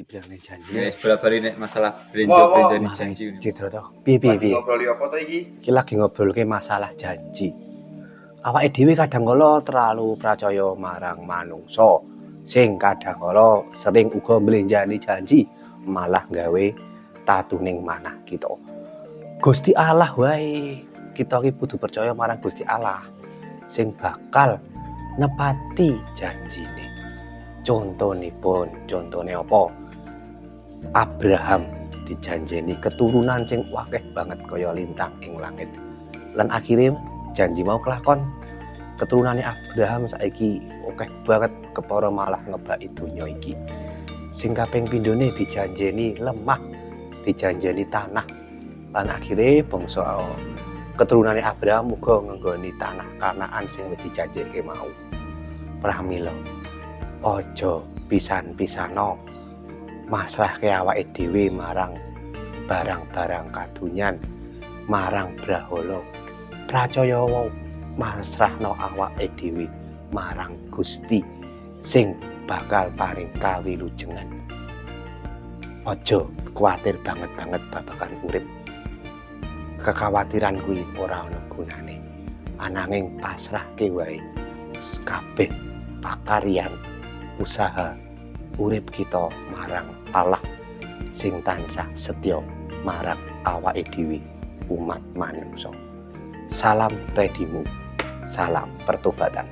dibilang nih janji. Ya bola bali nek masalah Wah, brenjo wah. brenjo Mas, janji. Citra toh. Piye piye Lagi piye. ngobroli apa to iki? Iki lagi ngobrolke masalah janji. Awake dhewe kadang kala terlalu percaya marang manungsa sing kadang kala sering uga mlenjani janji malah gawe tatuning manah kita. Gusti Allah wae kita iki kudu percaya marang Gusti Allah sing bakal nepati janjine. Contonipun, contone apa? Abraham dijanjeni keturunan sing wakeh banget kaya lintang ing langit. Lan akhirnya janji mau kelakon keturunannya Abraham saiki akeh banget kepara malah ngebaki donya iki. Sing kaping pindhone dijanjeni lemah, dijanjeni tanah. Lan akhirnya bangsa keturunannya Abraham muga ngenggoni tanah Kanaan sing wis dijanjeke mau. Pramila. Ojo pisan-pisano masrahke awake dhewe marang barang-barang kadunyan marang brahala. Pracaya wae masrahno awake dhewe marang Gusti sing bakal paring kawilujengan. Aja kuatir banget-banget babagan urip. Kekhawatiran kuwi ora ana gunane. Ananging pasrahke wae kabeh pakaryan usaha urip kita marang Allah sing tansah setya marang awake dhewe umat manungsa. Salam redimu, salam pertobatan.